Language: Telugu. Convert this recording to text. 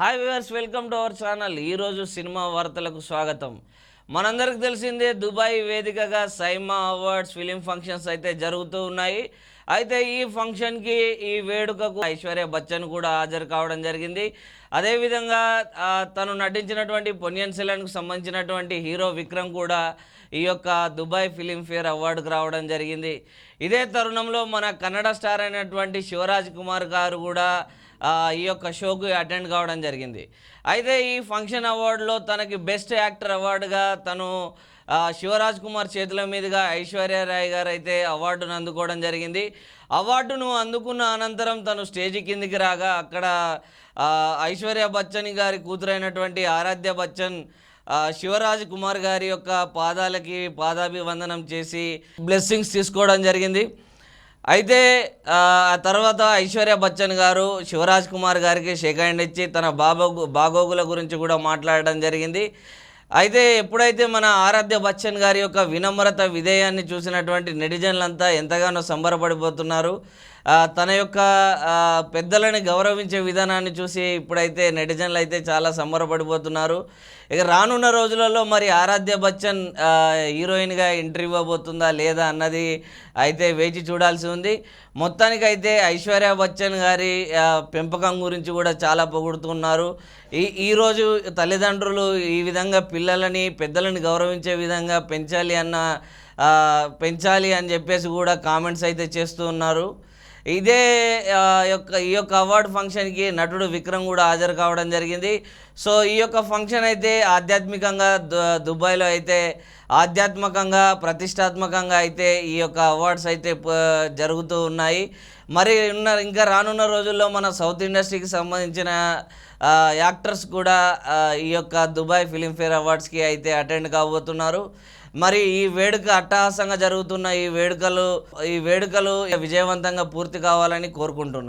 Hi viewers welcome to our channel. ఈరోజు సినిమా వార్తలకు స్వాగతం. మనందరికి తెలిసిందే దుబాయ్ వేదికగా సైమా అవార్డ్స్ ఫిలిం ఫంక్షన్స్ అయితే జరుగుతూ ఉన్నాయి. అయితే ఈ ఫంక్షన్కి ఈ వేడుకకు ఐశ్వర్య బచ్చన్ కూడా హాజరు కావడం జరిగింది. అదేవిధంగా తను నటించినటువంటి పొన్యన్ సెలన్కు సంబంధించినటువంటి హీరో విక్రమ్ కూడా ఈ యొక్క దుబాయ్ ఫిలింఫేర్ అవార్డుకు రావడం జరిగింది. ఇదే తరుణంలో మన కన్నడ స్టార్ అయినటువంటి శివరాజ్ కుమార్ గారు కూడా ఈ యొక్క షోకు అటెండ్ కావడం జరిగింది. అయితే ఈ ఫంక్షన్ అవార్డులో తనకి బెస్ట్ యాక్టర్ అవార్డుగా తను శివరాజ్ కుమార్ చేతుల మీదుగా ఐశ్వర్య రాయ్ గారు అయితే అవార్డును అందుకోవడం జరిగింది. అవార్డును అందుకున్న అనంతరం తను స్టేజ్ కిందికి రాగా అక్కడ ఐశ్వర్య బచ్చన్ గారి కూతురైనటువంటి ఆరాధ్య బచ్చన్ శివరాజ్ కుమార్ గారి యొక్క పాదాలకి పాదాభివందనం చేసి బ్లెస్సింగ్స్ తీసుకోవడం జరిగింది. అయితే ఆ తర్వాత ఐశ్వర్య బచ్చన్ గారు శివరాజ్ కుమార్ గారికి షేక్ హ్యాండ్ ఇచ్చి తన బాబోగు బాగోగుల గురించి కూడా మాట్లాడడం జరిగింది. అయితే ఎప్పుడైతే మన ఆరాధ్య బచ్చన్ గారి యొక్క వినమ్రత విధేయాన్ని చూసినటువంటి నెటిజన్లంతా ఎంతగానో సంబరపడిపోతున్నారు. తన యొక్క పెద్దలని గౌరవించే విధానాన్ని చూసి ఇప్పుడైతే నెటిజన్లు అయితే చాలా సంబరపడిపోతున్నారు. ఇక రానున్న రోజులలో మరి ఆరాధ్య బచ్చన్ హీరోయిన్గా ఎంట్రీ ఇవ్వబోతుందా లేదా అన్నది అయితే వేచి చూడాల్సి ఉంది. మొత్తానికైతే ఐశ్వర్య బచ్చన్ గారి పెంపకం గురించి కూడా చాలా పొగుడుతున్నారు. ఈ ఈరోజు తల్లిదండ్రులు ఈ విధంగా పిల్లలని పెద్దలని గౌరవించే విధంగా పెంచాలి అన్న పెంచాలి అని చెప్పేసి కూడా కామెంట్స్ అయితే చేస్తూ ఉన్నారు. ఇదే యొక్క ఈ యొక్క అవార్డు ఫంక్షన్కి నటుడు విక్రమ్ కూడా హాజరు కావడం జరిగింది. సో ఈ యొక్క ఫంక్షన్ అయితే ఆధ్యాత్మికంగా దు- దుబాయ్లో అయితే ఆధ్యాత్మికంగా ప్రతిష్టాత్మకంగా అయితే ఈ యొక్క అవార్డ్స్ అయితే జరుగుతూ ఉన్నాయి. మరి ఉన్న ఇంకా రానున్న రోజుల్లో మన సౌత్ ఇండస్ట్రీకి సంబంధించిన యాక్టర్స్ కూడా ఈ యొక్క దుబాయ్ ఫిలింఫేర్ అవార్డ్స్కి అయితే అటెండ్ కాబోతున్నారు. మరి ఈ వేడుక అట్టహాసంగా జరుగుతున్న ఈ వేడుకలు ఈ వేడుకలు విజయవంతంగా పూర్తి కావాలని కోరుకుంటున్నాను